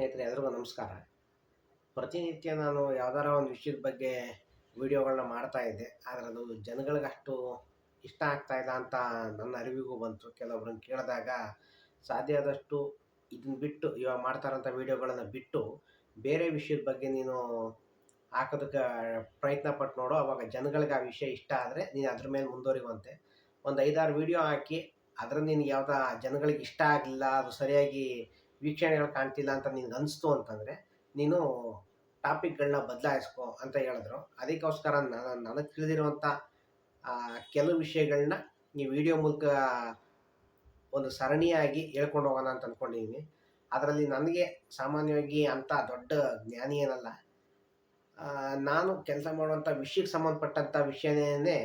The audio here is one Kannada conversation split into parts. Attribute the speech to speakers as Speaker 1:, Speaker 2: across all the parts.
Speaker 1: ಸ್ನೇಹಿತರೆ, ಎಲ್ರಿಗೂ ನಮಸ್ಕಾರ. ಪ್ರತಿನಿತ್ಯ ನಾನು ಯಾವ್ದಾರ ಒಂದು ವಿಷಯದ ಬಗ್ಗೆ ವಿಡಿಯೋಗಳನ್ನ ಮಾಡ್ತಾ ಇದ್ದೆ. ಆದರೆ ಅದು ಜನಗಳಿಗಷ್ಟು ಇಷ್ಟ ಆಗ್ತಾ ಇಲ್ಲ ಅಂತ ನನ್ನ ಅರಿವಿಗೂ ಬಂತು. ಕೆಲವೊಬ್ರನ್ನ ಕೇಳಿದಾಗ ಸಾಧ್ಯ ಆದಷ್ಟು ಇದನ್ನ ಬಿಟ್ಟು, ಇವಾಗ ಮಾಡ್ತಾರಂಥ ವಿಡಿಯೋಗಳನ್ನು ಬಿಟ್ಟು ಬೇರೆ ವಿಷಯದ ಬಗ್ಗೆ ನೀನು ಹಾಕೋದಕ್ಕೆ ಪ್ರಯತ್ನ ಪಟ್ಟು ನೋಡು. ಅವಾಗ ಜನಗಳಿಗೆ ಆ ವಿಷಯ ಇಷ್ಟ ಆದರೆ ನೀನು ಅದ್ರ ಮೇಲೆ ಮುಂದುವರಿಯುವಂತೆ. ಒಂದು ಐದಾರು ವಿಡಿಯೋ ಹಾಕಿ ಅದ್ರ ನಿನ್ಗೆ ಯಾವ್ದು ಜನಗಳಿಗೆ ಇಷ್ಟ ಆಗಲಿಲ್ಲ, ಅದು ಸರಿಯಾಗಿ ವೀಕ್ಷಣೆಗಳು ಕಾಣ್ತಿಲ್ಲ ಅಂತ ನಿನ್ಗೆ ಅನಿಸ್ತು ಅಂತಂದರೆ, ನೀನು ಟಾಪಿಕ್ಗಳನ್ನ ಬದಲಾಯಿಸ್ಕೊ ಅಂತ ಹೇಳಿದ್ರು. ಅದಕ್ಕೋಸ್ಕರ ನಾನು, ನನಗೆ ತಿಳಿದಿರುವಂಥ ಕೆಲವು ವಿಷಯಗಳನ್ನ ಈ ವಿಡಿಯೋ ಮೂಲಕ ಒಂದು ಸರಣಿಯಾಗಿ ಹೇಳ್ಕೊಂಡು ಹೋಗೋಣ ಅಂತ ಅಂದ್ಕೊಂಡಿದ್ದೀನಿ ಅದರಲ್ಲಿ ನನಗೆ ಸಾಮಾನ್ಯವಾಗಿ ಅಂಥ ದೊಡ್ಡ ಜ್ಞಾನಿ ಏನಲ್ಲ ನಾನು ಕೆಲಸ ಮಾಡುವಂಥ ವಿಷಯಕ್ಕೆ ಸಂಬಂಧಪಟ್ಟಂಥ ವಿಷಯನೇ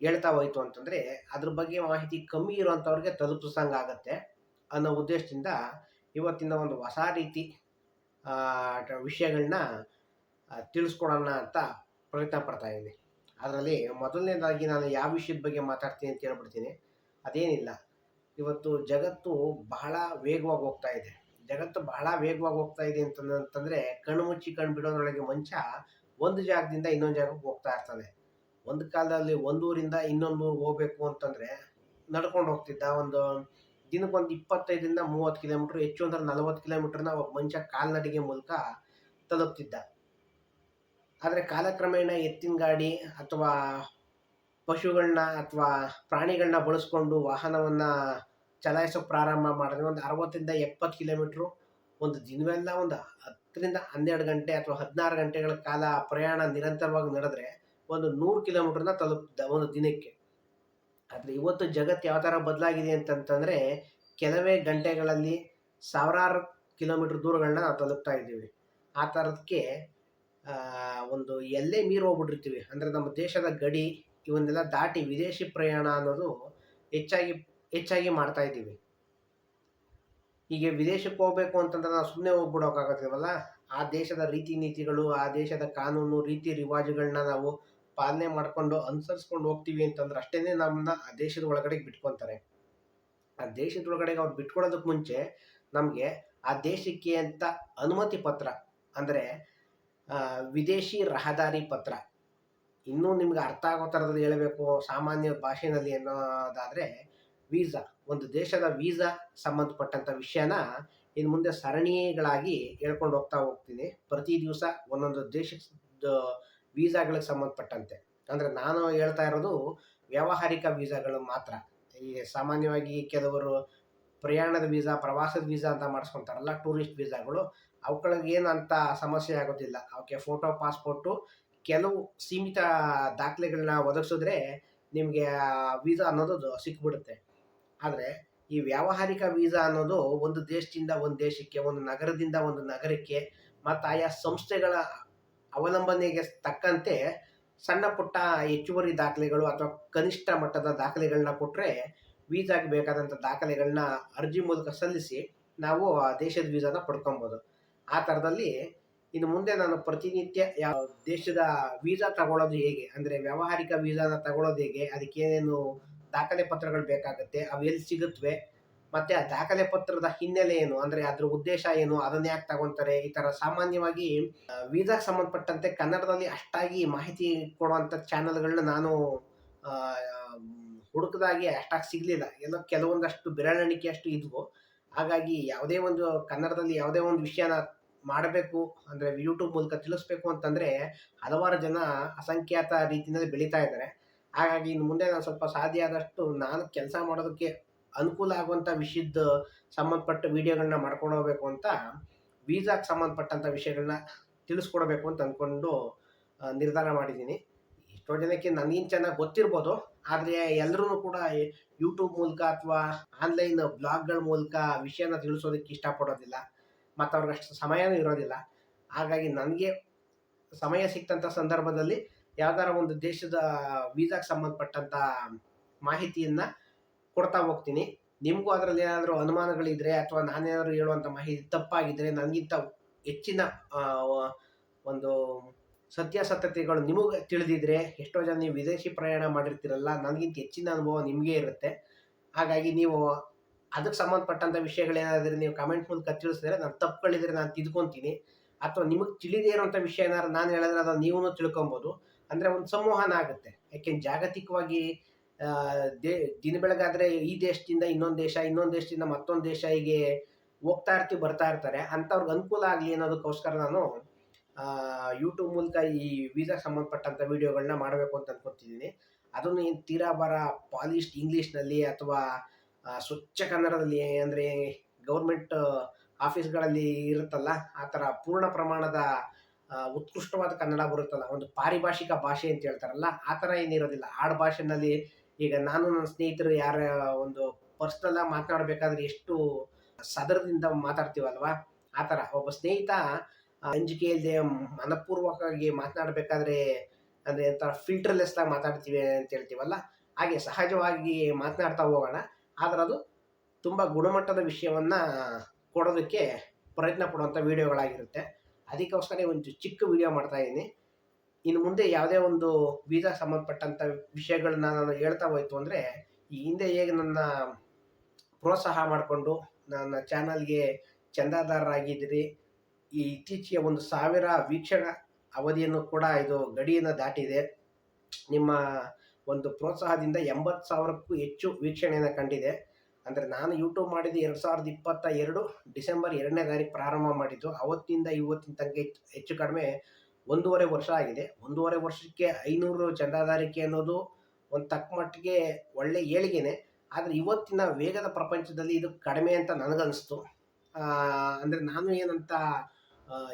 Speaker 1: ಹೇಳ್ತಾ ಹೋಯ್ತು ಅಂತಂದರೆ, ಅದ್ರ ಬಗ್ಗೆ ಮಾಹಿತಿ ಕಮ್ಮಿ ಇರುವಂಥವ್ರಿಗೆ ತಲುಪಿಸಂಗಾಗತ್ತೆ ಅನ್ನೋ ಉದ್ದೇಶದಿಂದ ಇವತ್ತಿನ ಒಂದು ಹೊಸ ರೀತಿ ವಿಷಯಗಳನ್ನ ತಿಳಿಸ್ಕೊಡೋಣ ಅಂತ ಪ್ರಯತ್ನ ಪಡ್ತಾ ಇದ್ದೀನಿ. ಅದರಲ್ಲಿ ಮೊದಲನೇದಾಗಿ ನಾನು ಯಾವ ವಿಷಯದ ಬಗ್ಗೆ ಮಾತಾಡ್ತೀನಿ ಅಂತ ಹೇಳ್ಬಿಡ್ತೀನಿ. ಅದೇನಿಲ್ಲ. ಇವತ್ತು ಜಗತ್ತು ಬಹಳ ವೇಗವಾಗಿ ಹೋಗ್ತಾ ಇದೆ. ಜಗತ್ತು ಬಹಳ ವೇಗವಾಗಿ ಹೋಗ್ತಾ ಇದೆ ಅಂತಂದ್ರೆ ಕಣ್ಣು ಮುಚ್ಚಿ ಕಣ್ಣು ಬಿಡೋದ್ರೊಳಗೆ ಮಂಚ ಒಂದು ಜಾಗದಿಂದ ಇನ್ನೊಂದು ಜಾಗಕ್ಕೆ ಹೋಗ್ತಾ ಇರ್ತಾನೆ. ಒಂದು ಕಾಲದಲ್ಲಿ ಒಂದೂರಿಂದ ಇನ್ನೊಂದು ಊರಿಗೆ ಹೋಗ್ಬೇಕು ಅಂತಂದ್ರೆ ನಡ್ಕೊಂಡು ಹೋಗ್ತಿದ್ದ ಒಂದು ದಿನಕ್ಕೊಂದು ಇಪ್ಪತ್ತೈದರಿಂದ ಮೂವತ್ತು ಕಿಲೋಮೀಟ್ರ್, ಹೆಚ್ಚು ಅಂದ್ರೆ ನಲವತ್ತು ನ ಒಬ್ಬ ಮನುಷ್ಯ ಕಾಲ್ನಡಿಗೆ ಮೂಲಕ ತಲುಪ್ತಿದ್ದ. ಆದರೆ ಕಾಲಕ್ರಮೇಣ ಎತ್ತಿನ ಗಾಡಿ ಅಥವಾ ಪಶುಗಳನ್ನ ಅಥವಾ ಪ್ರಾಣಿಗಳನ್ನ ಬಳಸ್ಕೊಂಡು ವಾಹನವನ್ನು ಚಲಾಯಿಸೋಕೆ ಪ್ರಾರಂಭ ಮಾಡಿದ್ರೆ ಒಂದು ಅರವತ್ತರಿಂದ ಎಪ್ಪತ್ತು ಕಿಲೋಮೀಟ್ರು, ಒಂದು ದಿನವೆಲ್ಲ ಒಂದು ಹತ್ತರಿಂದ ಹನ್ನೆರಡು ಗಂಟೆ ಅಥವಾ ಹದಿನಾರು ಗಂಟೆಗಳ ಕಾಲ ಪ್ರಯಾಣ ನಿರಂತರವಾಗಿ ನಡೆದ್ರೆ ಒಂದು ನೂರು ಕಿಲೋಮೀಟ್ರನ್ನ ತಲುಪ್ತಿದ್ದ ಒಂದು ದಿನಕ್ಕೆ. ಆದರೆ ಇವತ್ತು ಜಗತ್ತು ಯಾವ ಥರ ಬದಲಾಗಿದೆ ಅಂತಂತಂದರೆ ಕೆಲವೇ ಗಂಟೆಗಳಲ್ಲಿ ಸಾವಿರಾರು ಕಿಲೋಮೀಟ್ರ್ ದೂರಗಳನ್ನ ನಾವು ತಲುಪ್ತಾ ಇದ್ದೀವಿ. ಆ ಥರದಕ್ಕೆ ಒಂದು ಎಲ್ಲೇ ಮೀರಿ ಹೋಗ್ಬಿಟ್ಟಿರ್ತೀವಿ. ಅಂದರೆ ನಮ್ಮ ದೇಶದ ಗಡಿ ಇವನ್ನೆಲ್ಲ ದಾಟಿ ವಿದೇಶಿ ಪ್ರಯಾಣ ಅನ್ನೋದು ಹೆಚ್ಚಾಗಿ ಹೆಚ್ಚಾಗಿ ಮಾಡ್ತಾ ಇದ್ದೀವಿ. ಹೀಗೆ ವಿದೇಶಕ್ಕೆ ಹೋಗ್ಬೇಕು ಅಂತಂದ್ರೆ ನಾವು ಸುಮ್ಮನೆ ಹೋಗ್ಬಿಡೋಕ್ಕಾಗತ್ತೀವಲ್ಲ ಆ ದೇಶದ ರೀತಿ ನೀತಿಗಳು, ಆ ದೇಶದ ಕಾನೂನು, ರೀತಿ ರಿವಾಜುಗಳನ್ನ ನಾವು ಪಾಲನೆ ಮಾಡ್ಕೊಂಡು ಅನುಸರಿಸ್ಕೊಂಡು ಹೋಗ್ತೀವಿ ಅಂತಂದ್ರೆ ಅಷ್ಟೇ ನಮ್ಮನ್ನ ಆ ದೇಶದ ಒಳಗಡೆ ಬಿಟ್ಕೊತಾರೆ ಆ ದೇಶದ ಒಳಗಡೆಗೆ ಅವ್ರು ಬಿಟ್ಕೊಳೋದಕ್ಕೆ ಮುಂಚೆ ನಮಗೆ ಆ ದೇಶಕ್ಕೆ ಅಂತ ಅನುಮತಿ ಪತ್ರ ಅಂದರೆ ವಿದೇಶಿ ರಹದಾರಿ ಪತ್ರ. ಇನ್ನೂ ನಿಮ್ಗೆ ಅರ್ಥ ಆಗೋ ಥರದಲ್ಲಿ ಹೇಳಬೇಕು, ಸಾಮಾನ್ಯ ಭಾಷೆನಲ್ಲಿ ಅನ್ನೋದಾದರೆ ವೀಸಾ. ಒಂದು ದೇಶದ ವೀಸಾ ಸಂಬಂಧಪಟ್ಟಂಥ ವಿಷಯನ ಇನ್ನು ಮುಂದೆ ಸರಣಿಗಳಾಗಿ ಹೇಳ್ಕೊಂಡು ಹೋಗ್ತಾ ಹೋಗ್ತೀನಿ. ಪ್ರತಿ ದಿವಸ ಒಂದೊಂದು ದೇಶದ ವೀಸಾಗಳಿಗೆ ಸಂಬಂಧಪಟ್ಟಂತೆ. ಅಂದರೆ ನಾನು ಹೇಳ್ತಾ ಇರೋದು ವ್ಯಾವಹಾರಿಕ ವೀಸಾಗಳು ಮಾತ್ರ. ಈ ಸಾಮಾನ್ಯವಾಗಿ ಕೆಲವರು ಪ್ರಯಾಣದ ವೀಸಾ, ಪ್ರವಾಸದ ವೀಸಾ ಅಂತ ಮಾಡಿಸ್ಕೊತಾರಲ್ಲ, ಟೂರಿಸ್ಟ್ ವೀಸಾಗಳು ಅವುಗಳಿಗೆ ಏನು ಅಂತ ಸಮಸ್ಯೆ ಆಗೋದಿಲ್ಲ. ಅವಕ್ಕೆ ಫೋಟೋ, ಪಾಸ್ಪೋರ್ಟು, ಕೆಲವು ಸೀಮಿತ ದಾಖಲೆಗಳನ್ನ ಒದಗಿಸಿದ್ರೆ ನಿಮಗೆ ವೀಸಾ ಅನ್ನೋದು ಸಿಕ್ಬಿಡುತ್ತೆ. ಆದರೆ ಈ ವ್ಯಾವಹಾರಿಕ ವೀಸಾ ಅನ್ನೋದು ಒಂದು ದೇಶದಿಂದ ಒಂದು ದೇಶಕ್ಕೆ, ಒಂದು ನಗರದಿಂದ ಒಂದು ನಗರಕ್ಕೆ, ಮತ್ತು ಆಯಾ ಸಂಸ್ಥೆಗಳ ಅವಲಂಬನೆಗೆ ತಕ್ಕಂತೆ ಸಣ್ಣ ಪುಟ್ಟ ಹೆಚ್ಚುವರಿ ದಾಖಲೆಗಳು ಅಥವಾ ಕನಿಷ್ಠ ಮಟ್ಟದ ದಾಖಲೆಗಳನ್ನ ಕೊಟ್ಟರೆ ವೀಸಾಗೆ ಬೇಕಾದಂಥ ದಾಖಲೆಗಳನ್ನ ಅರ್ಜಿ ಮೂಲಕ ಸಲ್ಲಿಸಿ ನಾವು ಆ ದೇಶದ ವೀಸಾನ ಪಡ್ಕೊಬೋದು. ಆ ಥರದಲ್ಲಿ ಇನ್ನು ಮುಂದೆ ನಾನು ಪ್ರತಿನಿತ್ಯ ಯಾವ ದೇಶದ ವೀಸಾ ತಗೊಳ್ಳೋದು ಹೇಗೆ? ಅಂದರೆ ವ್ಯಾವಹಾರಿಕ ವೀಸಾನ ತಗೊಳ್ಳೋದು ಹೇಗೆ? ಅದಕ್ಕೇನೇನು ದಾಖಲೆ ಪತ್ರಗಳು ಬೇಕಾಗುತ್ತೆ? ಅವು ಎಲ್ಲಿ ಸಿಗುತ್ತವೆ ಮತ್ತು ಆ ದಾಖಲೆ ಪತ್ರದ ಹಿನ್ನೆಲೆ ಏನು? ಅಂದ್ರೆ ಅದ್ರ ಉದ್ದೇಶ ಏನು? ಅದನ್ನ ಯಾಕೆ ತಗೊಂತಾರೆ? ಈ ತರ ಸಾಮಾನ್ಯವಾಗಿ ವೀಸಾಗೆ ಸಂಬಂಧಪಟ್ಟಂತೆ ಕನ್ನಡದಲ್ಲಿ ಅಷ್ಟಾಗಿ ಮಾಹಿತಿ ಕೊಡುವಂತ ಚಾನಲ್ಗಳನ್ನ ನಾನು ಹುಡುಕದಾಗಿ ಅಷ್ಟಾಗಿ ಸಿಗಲಿಲ್ಲ. ಎಲ್ಲ ಕೆಲವೊಂದಷ್ಟು ಬೆರಳೆಣಿಕೆಯಷ್ಟು ಇದ್ವು. ಹಾಗಾಗಿ ಯಾವುದೇ ಒಂದು ಕನ್ನಡದಲ್ಲಿ ಯಾವುದೇ ಒಂದು ವಿಷಯನ ಮಾಡಬೇಕು, ಅಂದರೆ ಯೂಟ್ಯೂಬ್ ಮೂಲಕ ತಿಳಿಸ್ಬೇಕು ಅಂತಂದರೆ ಹಲವಾರು ಜನ ಅಸಂಖ್ಯಾತ ರೀತಿಯಲ್ಲಿ ಬೆಳೀತಾ ಇದ್ದಾರೆ. ಹಾಗಾಗಿ ಇನ್ನು ಮುಂದೆ ನಾನು ಸ್ವಲ್ಪ ಸಾಧ್ಯ ಆದಷ್ಟು ನಾನು ಕೆಲಸ ಮಾಡೋದಕ್ಕೆ ಅನುಕೂಲ ಆಗುವಂಥ ವಿಷಯದ ಸಂಬಂಧಪಟ್ಟ ವಿಡಿಯೋಗಳನ್ನ ಮಾಡ್ಕೊಂಡು ಹೋಗ್ಬೇಕು ಅಂತ ವೀಸಾಗೆ ಸಂಬಂಧಪಟ್ಟಂಥ ವಿಷಯಗಳನ್ನ ತಿಳಿಸ್ಕೊಡ್ಬೇಕು ಅಂತ ಅಂದ್ಕೊಂಡು ನಿರ್ಧಾರ ಮಾಡಿದ್ದೀನಿ. ಎಷ್ಟೋ ಜನಕ್ಕೆ ನನಗಿಂತ ಚೆನ್ನಾಗಿ ಗೊತ್ತಿರ್ಬೋದು, ಆದರೆ ಎಲ್ಲರೂ ಕೂಡ ಯೂಟ್ಯೂಬ್ ಮೂಲಕ ಅಥವಾ ಆನ್ಲೈನ್ ಬ್ಲಾಗ್ಗಳ ಮೂಲಕ ವಿಷಯನ ತಿಳಿಸೋದಕ್ಕೆ ಇಷ್ಟಪಡೋದಿಲ್ಲ. ಮತ್ತು ಅವ್ರಿಗೆ ಅಷ್ಟು ಸಮಯನೂ ಇರೋದಿಲ್ಲ. ಹಾಗಾಗಿ ನನಗೆ ಸಮಯ ಸಿಕ್ತಂಥ ಸಂದರ್ಭದಲ್ಲಿ ಯಾವ್ದಾರ ಒಂದು ದೇಶದ ವೀಸಾಗೆ ಸಂಬಂಧಪಟ್ಟಂಥ ಮಾಹಿತಿಯನ್ನು ಕೊಡ್ತಾ ಹೋಗ್ತೀನಿ. ನಿಮಗೂ ಅದರಲ್ಲಿ ಏನಾದರೂ ಅನುಮಾನಗಳಿದ್ರೆ ಅಥವಾ ನಾನೇನಾದರೂ ಹೇಳುವಂಥ ಮಾಹಿತಿ ತಪ್ಪಾಗಿದ್ದರೆ ನನಗಿಂತ ಹೆಚ್ಚಿನ ಒಂದು ಸತ್ಯಾಸತ್ಯತೆಗಳು ನಿಮಗೆ ತಿಳಿದಿದ್ರೆ ಎಷ್ಟೋ ಜನ ನೀವು ವಿದೇಶಿ ಪ್ರಯಾಣ ಮಾಡಿರ್ತೀರಲ್ಲ ನನಗಿಂತ ಹೆಚ್ಚಿನ ಅನುಭವ ನಿಮಗೆ ಇರುತ್ತೆ. ಹಾಗಾಗಿ ನೀವು ಅದಕ್ಕೆ ಸಂಬಂಧಪಟ್ಟಂಥ ವಿಷಯಗಳೇನಾದರೂ ನೀವು ಕಮೆಂಟ್ ಮೂಲಕ ತಿಳಿಸಿದ್ರೆ ನಾನು ತಪ್ಪುಗಳಿದ್ರೆ ನಾನು ತಿದ್ಕೊತೀನಿ. ಅಥವಾ ನಿಮಗೆ ತಿಳಿದೇ ಇರೋಂಥ ವಿಷಯ ಏನಾದ್ರು ನಾನು ಹೇಳಿದ್ರೆ ಅದನ್ನು ನೀವು ತಿಳ್ಕೊಬೋದು. ಅಂದರೆ ಒಂದು ಸಂವಹನ ಆಗುತ್ತೆ. ಯಾಕೆಂದ್ರೆ ಜಾಗತಿಕವಾಗಿ ದೇ, ದಿನ ಬೆಳಗಾದ್ರೆ ಈ ದೇಶದಿಂದ ಇನ್ನೊಂದು ದೇಶ, ಇನ್ನೊಂದು ದೇಶದಿಂದ ಮತ್ತೊಂದು ದೇಶ ಹೀಗೆ ಹೋಗ್ತಾ ಇರ್ತೀವಿ, ಬರ್ತಾ ಇರ್ತಾರೆ. ಅಂಥವ್ರಿಗೆ ಅನುಕೂಲ ಆಗಲಿ ಅನ್ನೋದಕ್ಕೋಸ್ಕರ ನಾನು ಯೂಟ್ಯೂಬ್ ಮೂಲಕ ಈ ವೀಸಾ ಸಂಬಂಧಪಟ್ಟಂಥ ವಿಡಿಯೋಗಳನ್ನ ಮಾಡಬೇಕು ಅಂತ ಅನ್ಕೊತಿದ್ದೀನಿ. ಅದನ್ನು ಏನು ತೀರಾ ಬರ ಪಾಲಿಶ್ಡ್ ಇಂಗ್ಲೀಷ್ನಲ್ಲಿ ಅಥವಾ ಸ್ವಚ್ಛ ಕನ್ನಡದಲ್ಲಿ ಅಂದರೆ ಗೌರ್ಮೆಂಟ್ ಆಫೀಸ್ಗಳಲ್ಲಿ ಇರುತ್ತಲ್ಲ, ಆ ಥರ ಪೂರ್ಣ ಪ್ರಮಾಣದ ಉತ್ಕೃಷ್ಟವಾದ ಕನ್ನಡ ಬರುತ್ತಲ್ಲ, ಒಂದು ಪಾರಿಭಾಷಿಕ ಭಾಷೆ ಅಂತ ಹೇಳ್ತಾರಲ್ಲ, ಆ ಥರ ಏನಿರೋದಿಲ್ಲ. ಆಡು ಭಾಷೆನಲ್ಲಿ ಈಗ ನಾನು ನನ್ನ ಸ್ನೇಹಿತರು ಯಾರ ಒಂದು ಪರ್ಸ್ನಲ್ ಆಗಿ ಮಾತನಾಡಬೇಕಾದ್ರೆ ಎಷ್ಟು ಸದರದಿಂದ ಮಾತಾಡ್ತೀವಲ್ವಾ? ಆ ಥರ. ಒಬ್ಬ ಸ್ನೇಹಿತ ಅಂಜಿಕೆ ಮನಪೂರ್ವಕವಾಗಿ ಮಾತನಾಡಬೇಕಾದ್ರೆ ಅಂದರೆ ಒಂಥರ ಫಿಲ್ಟರ್ಲೆಸ್ ಆಗಿ ಮಾತಾಡ್ತೀವಿ ಅಂತ ಹೇಳ್ತೀವಲ್ಲ? ಹಾಗೆ ಸಹಜವಾಗಿ ಮಾತನಾಡ್ತಾ ಹೋಗೋಣ. ಆದರೆ ಅದು ತುಂಬ ಗುಣಮಟ್ಟದ ವಿಷಯವನ್ನು ಕೊಡೋದಕ್ಕೆ ಪ್ರಯತ್ನ ಪಡುವಂಥ ವಿಡಿಯೋಗಳಾಗಿರುತ್ತೆ. ಅದಕ್ಕೋಸ್ಕರ ಒಂದು ಚಿಕ್ಕ ವಿಡಿಯೋ ಮಾಡ್ತಾ ಇದ್ದೀನಿ. ಇನ್ನು ಮುಂದೆ ಯಾವುದೇ ಒಂದು ವೀಸಾ ಸಂಬಂಧಪಟ್ಟಂಥ ವಿಷಯಗಳನ್ನ ನಾನು ಹೇಳ್ತಾ ಹೋಯ್ತು ಅಂದರೆ, ಈ ಹಿಂದೆ ಹೇಗೆ ನನ್ನ ಪ್ರೋತ್ಸಾಹ ಮಾಡಿಕೊಂಡು ನನ್ನ ಚಾನಲ್ಗೆ ಚಂದಾದಾರರಾಗಿದ್ದೀರಿ, ಈ ಇತ್ತೀಚೆಗೆ ಒಂದು ಸಾವಿರ ವೀಕ್ಷಣ ಅವಧಿಯನ್ನು ಕೂಡ ಇದು ಗಡಿಯನ್ನು ದಾಟಿದೆ. ನಿಮ್ಮ ಒಂದು ಪ್ರೋತ್ಸಾಹದಿಂದ ಎಂಬತ್ತು ಸಾವಿರಕ್ಕೂ ಹೆಚ್ಚು ವೀಕ್ಷಣೆಯನ್ನು ಕಂಡಿದೆ. ಅಂದರೆ ನಾನು ಯೂಟ್ಯೂಬ್ ಮಾಡಿದ್ದು ಎರಡು ಸಾವಿರದ ಇಪ್ಪತ್ತ ಎರಡು ಡಿಸೆಂಬರ್ ಎರಡನೇ ತಾರೀಕು ಪ್ರಾರಂಭ ಮಾಡಿದ್ದು, ಅವತ್ತಿಂದ ಇವತ್ತಿನ ತನಕ ಹೆಚ್ಚು ಕಡಿಮೆ ಒಂದೂವರೆ ವರ್ಷ ಆಗಿದೆ. ಒಂದೂವರೆ ವರ್ಷಕ್ಕೆ ಐನೂರು ಚಂದಾದಾರಿಕೆ ಅನ್ನೋದು ಒಂದು ತಕ್ಕ ಮಟ್ಟಿಗೆ ಒಳ್ಳೆ ಏಳಿಗೆನೆ. ಆದರೆ ಇವತ್ತಿನ ವೇಗದ ಪ್ರಪಂಚದಲ್ಲಿ ಇದು ಕಡಿಮೆ ಅಂತ ನನಗನ್ನಿಸ್ತು ಅಂದರೆ ನಾನು ಏನಂತ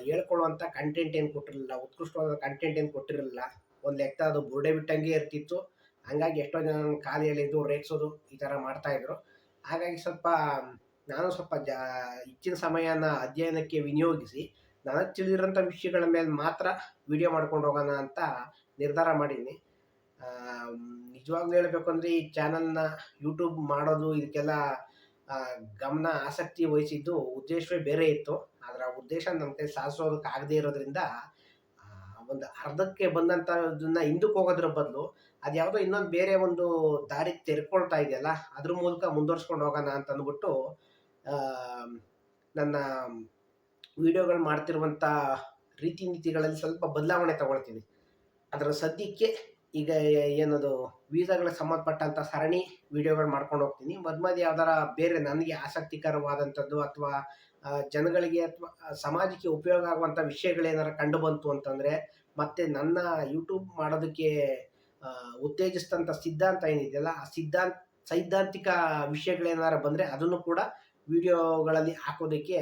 Speaker 1: ಹೇಳ್ಕೊಳ್ಳುವಂಥ ಕಂಟೆಂಟ್ ಏನು ಕೊಟ್ಟಿರಲಿಲ್ಲ, ಉತ್ಕೃಷ್ಟವಾದ ಕಂಟೆಂಟ್ ಏನು ಕೊಟ್ಟಿರಲಿಲ್ಲ. ಒಂದು ಲೆಕ್ಕ ಅದು ಬುರ್ಡೆ ಬಿಟ್ಟಂಗೆ ಇರ್ತಿತ್ತು. ಹಂಗಾಗಿ ಎಷ್ಟೋ ಜನ ಕಾಲು ಎಳೆದು ರೇಗಿಸೋದು ಈ ಥರ ಮಾಡ್ತಾಯಿದ್ರು ಹಾಗಾಗಿ ಸ್ವಲ್ಪ, ನಾನು ಸ್ವಲ್ಪ ಜಾ ಹೆಚ್ಚಿನ ಸಮಯನ ಅಧ್ಯಯನಕ್ಕೆ ವಿನಿಯೋಗಿಸಿ ನನಗೆ ತಿಳಿದಿರೋಂಥ ವಿಷಯಗಳ ಮೇಲೆ ಮಾತ್ರ ವಿಡಿಯೋ ಮಾಡ್ಕೊಂಡು ಹೋಗೋಣ ಅಂತ ನಿರ್ಧಾರ ಮಾಡೀನಿ. ನಿಜವಾಗ್ಲೂ ಹೇಳಬೇಕು ಅಂದರೆ ಈ ಚಾನಲ್ನ ಯೂಟ್ಯೂಬ್ ಮಾಡೋದು ಇದಕ್ಕೆಲ್ಲ ಗಮನ ಆಸಕ್ತಿ ವಹಿಸಿದ್ದು ಉದ್ದೇಶವೇ ಬೇರೆ ಇತ್ತು. ಆದರೆ ಆ ಉದ್ದೇಶ ನಮ್ಮ ಕೈ ಸಾಧಿಸೋದಕ್ಕೆ ಆಗದೇ ಇರೋದ್ರಿಂದ ಒಂದು ಅರ್ಧಕ್ಕೆ ಬಂದಂಥದ್ದನ್ನ ಹಿಂದಕ್ಕೆ ಹೋಗೋದ್ರ ಬದಲು ಅದು ಯಾವುದೋ ಇನ್ನೊಂದು ಬೇರೆ ಒಂದು ದಾರಿ ತೆರ್ಕೊಳ್ತಾ ಇದೆಯಲ್ಲ, ಅದ್ರ ಮೂಲಕ ಮುಂದುವರ್ಸ್ಕೊಂಡು ಹೋಗೋಣ ಅಂತ ಅಂದ್ಬಿಟ್ಟು ನನ್ನ ವಿಡಿಯೋಗಳು ಮಾಡ್ತಿರುವಂಥ ರೀತಿ ನೀತಿಗಳಲ್ಲಿ ಸ್ವಲ್ಪ ಬದಲಾವಣೆ ತಗೊಳ್ತೀನಿ. ಅದರ ಸದ್ಯಕ್ಕೆ ಈಗ ಏನದು, ವೀಸಾಗಳಿಗೆ ಸಂಬಂಧಪಟ್ಟಂಥ ಸರಣಿ ವಿಡಿಯೋಗಳು ಮಾಡ್ಕೊಂಡು ಹೋಗ್ತೀನಿ. ಮಧ್ಯೆ ಯಾವ್ದಾರ ಬೇರೆ ನನಗೆ ಆಸಕ್ತಿಕರವಾದಂಥದ್ದು ಅಥವಾ ಜನಗಳಿಗೆ ಅಥವಾ, ಸಮಾಜಕ್ಕೆ ಉಪಯೋಗ ಆಗುವಂಥ ವಿಷಯಗಳೇನಾರ ಕಂಡು ಬಂತು ಅಂತಂದರೆ, ಮತ್ತು ನನ್ನ ಯೂಟ್ಯೂಬ್ ಮಾಡೋದಕ್ಕೆ ಉತ್ತೇಜಿಸಿದಂಥ ಸಿದ್ಧಾಂತ ಏನಿದೆಯಲ್ಲ ಆ ಸಿದ್ಧಾಂತ, ಸೈದ್ಧಾಂತಿಕ ವಿಷಯಗಳೇನಾರ ಬಂದರೆ ಅದನ್ನು ಕೂಡ ವಿಡಿಯೋಗಳಲ್ಲಿ ಹಾಕೋದಕ್ಕೆ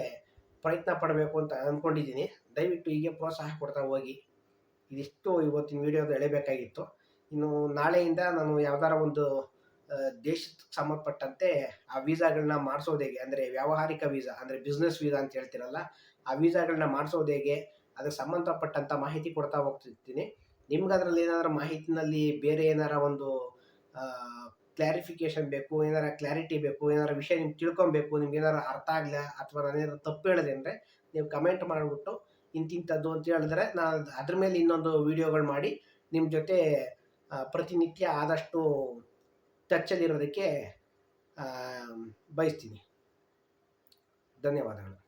Speaker 1: ಪ್ರಯತ್ನ ಪಡಬೇಕು ಅಂತ ಅಂದ್ಕೊಂಡಿದ್ದೀನಿ ದಯವಿಟ್ಟು ಹೀಗೆ ಪ್ರೋತ್ಸಾಹ ಕೊಡ್ತಾ ಹೋಗಿ. ಇದಿಷ್ಟು ಇವತ್ತಿನ ವಿಡಿಯೋದ ಎಳೆಬೇಕಾಗಿತ್ತು. ಇನ್ನು ನಾಳೆಯಿಂದ ನಾನು ಯಾವ್ದಾರ ಒಂದು ದೇಶಕ್ಕೆ ಸಂಬಂಧಪಟ್ಟಂತೆ ಆ ವೀಸಾಗಳನ್ನ ಮಾಡಿಸೋದು ಹೇಗೆ? ಅಂದರೆ ವ್ಯಾವಹಾರಿಕ ವೀಸಾ, ಅಂದರೆ ಬಿಸ್ನೆಸ್ ವೀಸಾ ಅಂತ ಹೇಳ್ತಿರಲ್ಲ, ಆ ವೀಸಾಗಳನ್ನ ಮಾಡಿಸೋದು ಹೇಗೆ? ಅದಕ್ಕೆ ಸಂಬಂಧಪಟ್ಟಂಥ ಮಾಹಿತಿ ಕೊಡ್ತಾ ಹೋಗ್ತಿರ್ತೀನಿ. ನಿಮ್ಗೆ ಅದರಲ್ಲಿ ಏನಾದರೂ ಮಾಹಿತಿನಲ್ಲಿ ಬೇರೆ ಏನಾರ ಒಂದು ಕ್ಲಾರಿಫಿಕೇಶನ್ ಬೇಕು, ಏನಾರ ಕ್ಲಾರಿಟಿ ಬೇಕು, ಏನಾರ ವಿಷಯ ನಿಮ್ಗೆ ತಿಳ್ಕೊಬೇಕು, ನಿಮ್ಗೆ ಏನಾರ ಅರ್ಥ ಆಗಲಿಲ್ಲ ಅಥವಾ ನಾನೇನಾದ್ರು ತಪ್ಪು ಹೇಳಿದೆ ಅಂದರೆ ನೀವು ಕಮೆಂಟ್ ಮಾಡಿಬಿಟ್ಟು ಇಂತಿಂಥದ್ದು ಅಂತ ಹೇಳಿದ್ರೆ ನಾನು ಅದ್ರ ಮೇಲೆ ಇನ್ನೊಂದು ವಿಡಿಯೋಗಳು ಮಾಡಿ ನಿಮ್ಮ ಜೊತೆ ಪ್ರತಿನಿತ್ಯ ಆದಷ್ಟು ಟಚ್ಚಲ್ಲಿರೋದಕ್ಕೆ ಬಯಸ್ತೀನಿ. ಧನ್ಯವಾದಗಳು.